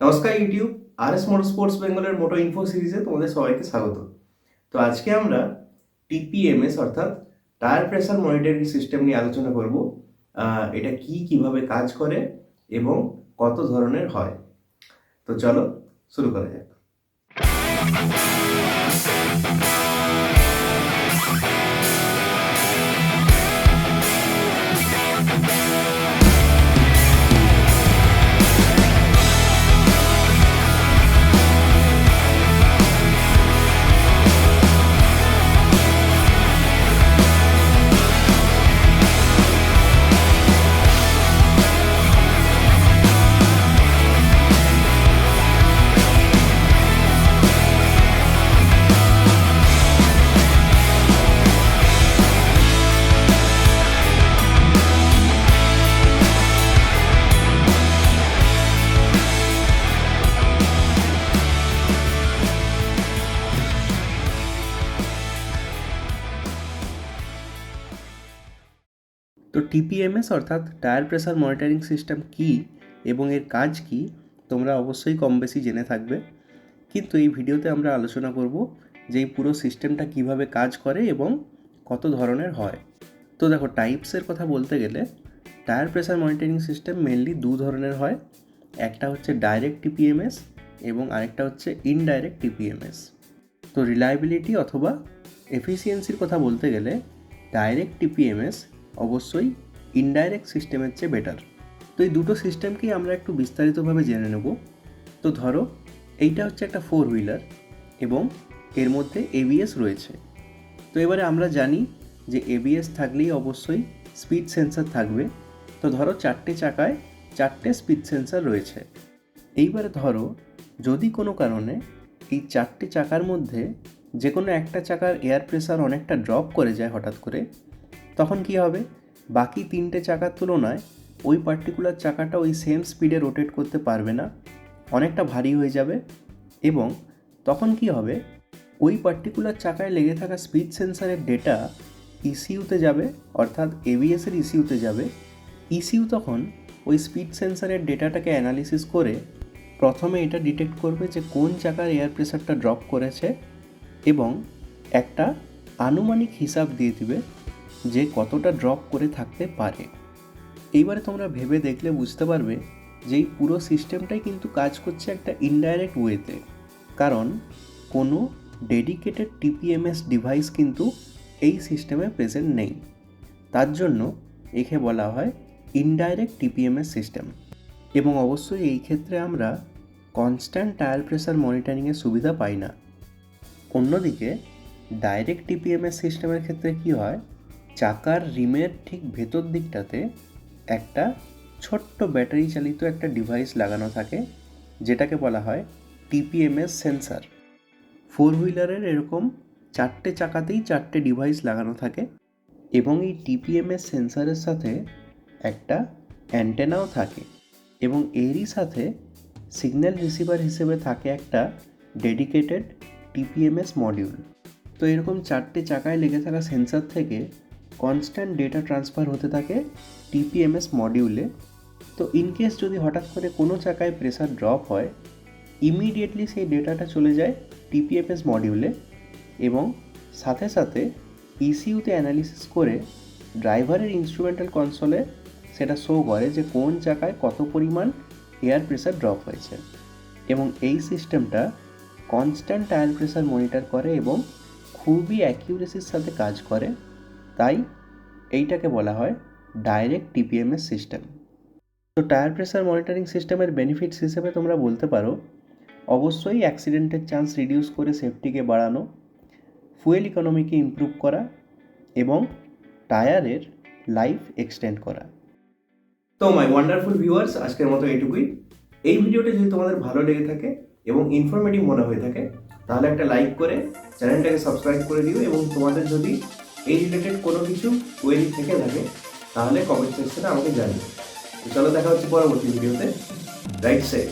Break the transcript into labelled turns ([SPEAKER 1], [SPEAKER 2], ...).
[SPEAKER 1] নমস্কার YouTube R S motor sports বেঙ্গলের moto info সিরিজে তোমাদের সবাইকে স্বাগত। তো আজকে আমরা টিপিএমএস অর্থাৎ টায়ার প্রেশার মনিটরিং সিস্টেম নিয়ে আলোচনা করব। এটা কি, কীভাবে কাজ করে এবং কত ধরনের হয়। তো চলো শুরু করা যাক। তো টিপিএমএস অর্থাৎ টায়ার প্রেসার মনিটরিং সিস্টেম কি এবং এর কাজ কি, তোমরা অবশ্যই কম বেশি জেনে থাকবে। কিন্তু এই ভিডিওতে আমরা আলোচনা করব যে এই পুরো সিস্টেমটা কীভাবে কাজ করে এবং কত ধরনের হয়। তো দেখো টাইপসের কথা বলতে গেলে tyre pressure monitoring system mainly দু ধরনের হয়। একটা হচ্ছে ডাইরেক্ট টিপিএমএস এবং আরেকটা হচ্ছে ইনডাইরেক্ট টিপিএমএস তো রিলায়েবিলিটি অথবা এফিসিয়েন্সির কথা বলতে গেলে ডাইরেক্ট টিপিএমএস অবশ্যই ইনডাইরেক্ট সিস্টেমের চেয়ে বেটার তো এই দুটো সিস্টেমকেই আমরা একটু বিস্তারিতভাবে জেনে নেব। তো ধরো, এইটা হচ্ছে একটা ফোর হুইলার এবং এর মধ্যে এবিএস রয়েছে। তো এবারে আমরা জানি যে এবিএস থাকলেই অবশ্যই স্পিড সেন্সার থাকবে। তো ধরো চারটে চাকায় চারটে স্পিড সেন্সার রয়েছে। এইবারে ধরো, যদি কোনো কারণে এই চারটে চাকার মধ্যে যে কোনো একটা চাকার এয়ার প্রেসার অনেকটা ড্রপ করে যায় হঠাৎ করে তখন কি হবে? বাকি তিনটে চাকার তুলনায় ওই পার্টিকুলার চাকাটা ওই সেম স্পিডে রোটেট করতে পারবে না, অনেকটা ভারী হয়ে যাবে এবং তখন কি হবে? ওই পার্টিকুলার চাকায় লেগে থাকা স্পিড সেন্সারের ডেটা ইসিউতে যাবে, অর্থাৎ এবিএসের ইসিউতে যাবে। ইসিউ তখন ওই স্পিড সেন্সারের ডেটাটাকে অ্যানালিসিস করে প্রথমে এটা ডিটেক্ট করবে যে কোন চাকার এয়ার প্রেসারটা ড্রপ করেছে এবং একটা আনুমানিক হিসাব দিয়ে দিবে যে কতটা ড্রপ করে থাকতে পারে। এইবারে তোমরা ভেবে দেখলে বুঝতে পারবে যে এই পুরো সিস্টেমটাই কিন্তু কাজ করছে একটা ইনডাইরেক্ট ওয়েতে কারণ কোনো ডেডিকেটেড টিপিএমএস ডিভাইস কিন্তু এই সিস্টেমে প্রেজেন্ট নেই। তার জন্য একে বলা হয় ইনডাইরেক্ট টিপিএমএস সিস্টেম এবং অবশ্যই এই ক্ষেত্রে আমরা কনস্ট্যান্ট টায়ার প্রেসার মনিটরিংয়ের সুবিধা পাই না। অন্যদিকে ডাইরেক্ট টিপিএমএস সিস্টেমের ক্ষেত্রে কি হয়? চাকার রিমের ঠিক ভেতর দিকটাতে একটা ছোট্ট ব্যাটারি চালিত একটা ডিভাইস লাগানো থাকে, যেটাকে বলা হয় টিপিএমএস সেন্সার ফোর হুইলারের এরকম চারটে চাকাতেই চারটে ডিভাইস লাগানো থাকে এবং এই টিপিএমএস সেন্সারের সাথে একটা অ্যান্টেনাও থাকে এবং এরই সাথে সিগন্যাল রিসিভার হিসেবে থাকে একটা ডেডিকেটেড টিপিএমএস মডিউল তো এরকম চারটে চাকায় লেগে থাকা সেন্সার থেকে কনস্ট্যান্ট ডেটা ট্রান্সফার হতে থাকে টিপিএমএস মডিউলে তো ইনকেস যদি হঠাৎ করে কোনো চাকায় প্রেসার ড্রপ হয় ইমিডিয়েটলি সেই ডেটাটা চলে যায় টিপিএমএস মডিউলে এবং সাথে সাথে ইসিউতে অ্যানালিসিস করে ড্রাইভারের ইনস্ট্রুমেন্টাল কনসোলে সেটা শো করে যে কোন চাকায় কত পরিমাণ এয়ার প্রেসার ড্রপ হয়েছে। এবং এই সিস্টেমটা কনস্ট্যান্ট টায়ার প্রেসার মনিটর করে এবং খুবই অ্যাকিউরেসির সাথে কাজ করে। তাই এইটাকে বলা হয় ডাইরেক্ট টিপিএমএস সিস্টেম তো টায়ার প্রেসার মনিটরিং সিস্টেমের বেনিফিটস হিসেবে তোমরা বলতে পারো, অবশ্যই অ্যাক্সিডেন্টের চান্স রিডিউস করে সেফটিকে বাড়ানো ফুয়েল ইকোনমিকে ইমপ্রুভ করা এবং টায়ারের লাইফ এক্সটেন্ড করা। তো মাই ওয়ান্ডারফুল ভিউয়ার্স আজকের মতো এইটুকুই। এই ভিডিওটা যদি তোমাদের ভালো লেগে থাকে এবং ইনফরমেটিভ মনে হয়ে থাকে, তাহলে একটা লাইক করে চ্যানেলটাকে সাবস্ক্রাইব করে দিও এবং তোমাদের যদি এই রিলেটেড কোনো কিছু কোয়েরি থেকে থাকে, তাহলে কমেন্ট সেকশনে আমাকে জানিয়ে চলো দেখা হচ্ছে পরবর্তী ভিডিওতে রাইট সাইড